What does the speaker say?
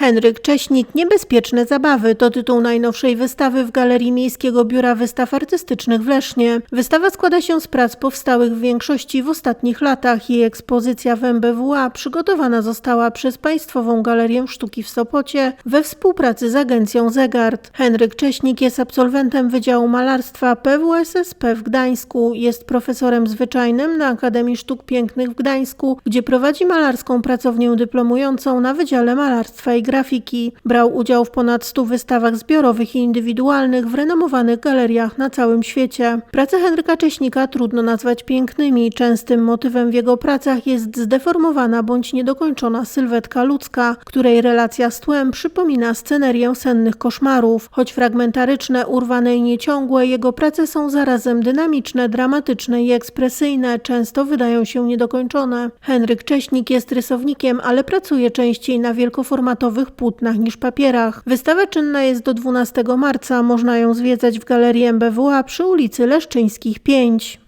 Henryk Cześnik Niebezpieczne zabawy to tytuł najnowszej wystawy w Galerii Miejskiego Biura Wystaw Artystycznych w Lesznie. Wystawa składa się z prac powstałych w większości w ostatnich latach. Jej ekspozycja w MBWA przygotowana została przez Państwową Galerię Sztuki w Sopocie we współpracy z agencją Zegard. Henryk Cześnik jest absolwentem Wydziału Malarstwa PWSSP w Gdańsku. Jest profesorem zwyczajnym na Akademii Sztuk Pięknych w Gdańsku, gdzie prowadzi malarską pracownię dyplomującą na Wydziale Malarstwa i Grafiki. Brał udział w ponad 100 wystawach zbiorowych i indywidualnych w renomowanych galeriach na całym świecie. Prace Henryka Cześnika trudno nazwać pięknymi. Częstym motywem w jego pracach jest zdeformowana bądź niedokończona sylwetka ludzka, której relacja z tłem przypomina scenerię sennych koszmarów. Choć fragmentaryczne, urwane i nieciągłe, jego prace są zarazem dynamiczne, dramatyczne i ekspresyjne, często wydają się niedokończone. Henryk Cześnik jest rysownikiem, ale pracuje częściej na wielkoformatowych płótnach niż papierach. Wystawa czynna jest do 12 marca, można ją zwiedzać w Galerii MBWA przy ulicy Leszczyńskich 5.